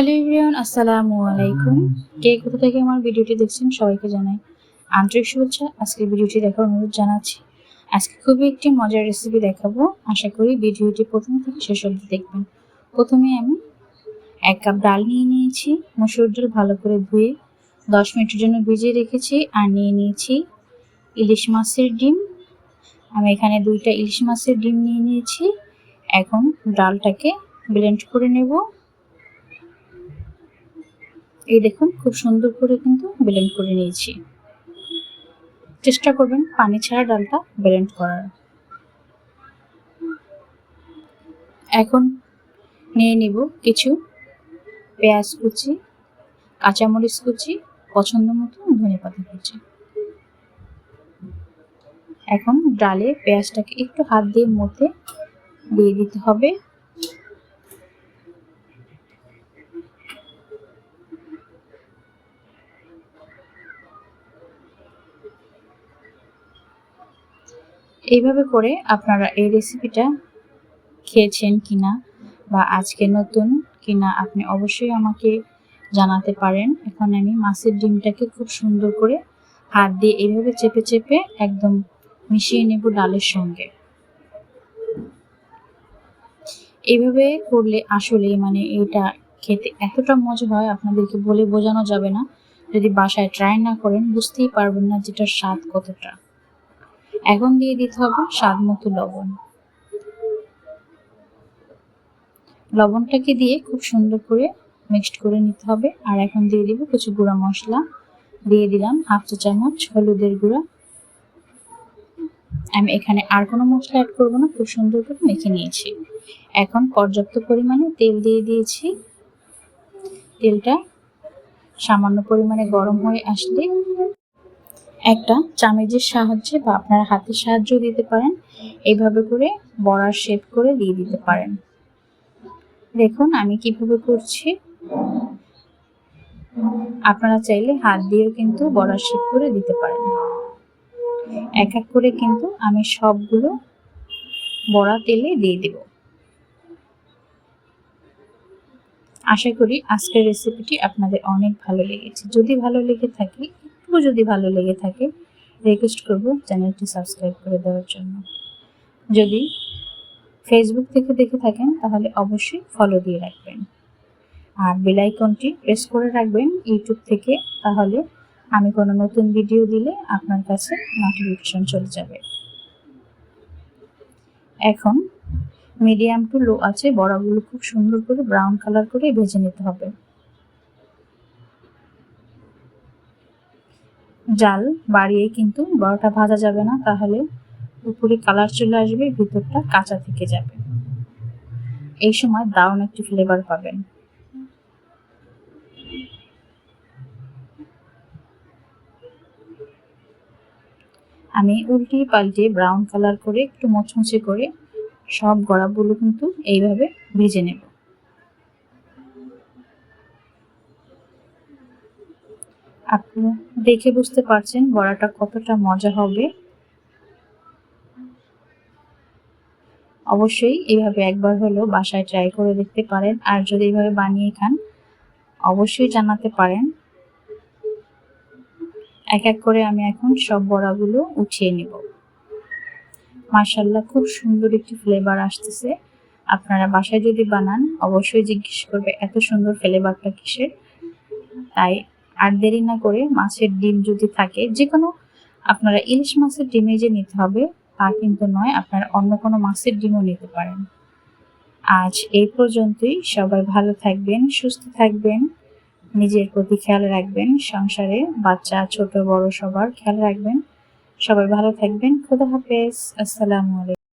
Hello everyone আসসালামু আলাইকুম। কে কোথা থেকে আমার ভিডিওটি দেখছেন সবাইকে জানাই আন্তরিক শুভেচ্ছা। আজকের ভিডিওটি দেখার অনুরোধ জানাচ্ছি। আজকে খুবই একটি মজার রেসিপি দেখাবো। আশা করি ভিডিওটি প্রথম থেকে শেষ অবধি দেখবেন। প্রথমে আমি এক কাপ ডাল নিয়ে নিয়েছি। মসুর ডাল ভালো করে ধুয়ে দশ মিনিটের জন্য ভিজিয়ে রেখেছি আর নিয়ে নিয়েছি ইলিশ মাছের ডিম। আমি এখানে দুইটা ইলিশ মাছের ডিম নিয়ে নিয়েছি। এখন ডালটাকে ব্লেন্ড করে নেব। এই দেখুন, খুব সুন্দর করে কিন্তু ব্লেন্ড করে নিয়েছি। চেষ্টা করবেন পানি ছাড়া ডালটা ব্লেন্ড করার। এখন নিয়ে নিব কিছু পেঁয়াজ কুচি, কাঁচামরিচ কুচি, পছন্দ মতো ধনে পাতা কুচি। এখন ডালে পেঁয়াজটাকে একটু হাত দিয়ে মধ্যে দিয়ে দিতে হবে। এইভাবে করে আপনারা এই রেসিপিটা খেয়েছেন কিনা বা আজকে নতুন কিনা আপনি অবশ্যই আমাকে জানাতে পারেন। এখন আমি মাছের ডিমটাকে খুব সুন্দর করে হাত দিয়ে এইভাবে চেপে চেপে একদম মিশিয়ে নেব ডালের সঙ্গে। এইভাবে করলে আসলে মানে এটা খেতে এতটা মজা হয়, আপনাদেরকে বলে বোঝানো যাবে না। যদি বাসায় ট্রাই না করেন, বুঝতেই পারবেন না যেটার স্বাদ কতটা। এখন দিয়ে দিতে হবে স্বাদ মতো লবণ। লবণটাকে দিয়ে খুব সুন্দর করে মিক্সড করে নিতে হবে। আর এখন দিয়ে দিব কিছু গুঁড়া মশলা। দিয়ে দিলাম হাফ চা চামচ হলুদের গুঁড়া। আমি এখানে আর কোনো মশলা অ্যাড করব না, খুব সুন্দর করে মেখে নিয়েছি। এখন পর্যাপ্ত পরিমাণে তেল দিয়ে দিয়েছি। তেলটা সামান্য পরিমাণে গরম হয়ে আসলে একটা চামেজের সাহায্যে বা আপনার হাতের সাহায্য দিতে পারেন। এইভাবে করে বড়ার শেপ করে দিয়ে দিতে পারেন। দেখুন আমি কীভাবে করছি। আপনারা চাইলে হাত দিয়েও কিন্তু বড়ার শেপ করে দিতে পারেন। এক এক করে কিন্তু আমি সবগুলো বড়া তেলে দিয়ে দেব। আশা করি আজকের রেসিপিটি আপনাদের অনেক ভালো লেগেছে। যদি ভালো লেগে থাকে একটু যদি ভালো লেগে থাকে রিকোয়েস্ট করব চ্যানেলটি সাবস্ক্রাইব করে দেওয়ার জন্য। যদি ফেসবুক থেকে দেখে থাকেন, তাহলে অবশ্যই ফলো দিয়ে রাখবেন। আর বেলাইকনটি প্রেস করে রাখবেন ইউটিউব থেকে, তাহলে আমি কোনো নতুন ভিডিও দিলে আপনার কাছে নোটিফিকেশন চলে যাবে। এখন মিডিয়াম টু লো আছে, বড়াগুলো খুব সুন্দর করে ব্রাউন কালার করে ভেজে নিতে হবে। জাল বাড়িয়ে কিন্তু বড়াটা ভাজা যাবে না, তাহলে উপরে কালার চলে আসবে, ভিতরটা কাঁচা থেকে যাবে। এই সময় দারুণ একটি ফ্লেভার পাবেন। আমি উল্টিয়ে পাল্টিয়ে ব্রাউন কালার করে একটু মচমচে করে সব গড়াগুলো কিন্তু এইভাবে ভেজে নেব। আপনারা দেখে বুঝতে পারছেন বড়াটা কতটা মজা হবে। অবশ্যই এইভাবে একবার হলেও বাসায় ট্রাই করে দেখতে পারেন। আর যদি এইভাবে বানিয়ে খান, অবশ্যই জানাতে পারেন। এক এক করে আমি এখন সব বড়াগুলো উঠিয়ে নেব। মার্শাল্লাহ খুব সুন্দর একটি ফ্লেভার আসতেছে। আপনারা বাসায় যদি বানান, অবশ্যই জিজ্ঞেস করবে, এত সুন্দর ফ্লেভারটা কিসের? তাই আর দেরি না করে মাছের ডিম যদি থাকে যে কোনো আপনারা ইলিশ মাছের ডিমে যে নিতে হবে, তা কিন্তু নয়, আপনারা অন্য কোনো মাছের ডিমও নিতে পারেন। আজ এই পর্যন্তই, সবাই ভালো থাকবেন, সুস্থ থাকবেন, নিজের প্রতি খেয়াল রাখবেন, সংসারে বাচ্চা, ছোট, বড় সবার খেয়াল রাখবেন। সবাই ভালো থাকবেন, খুদা হাফেজ, আসসালামু আলাইকুম।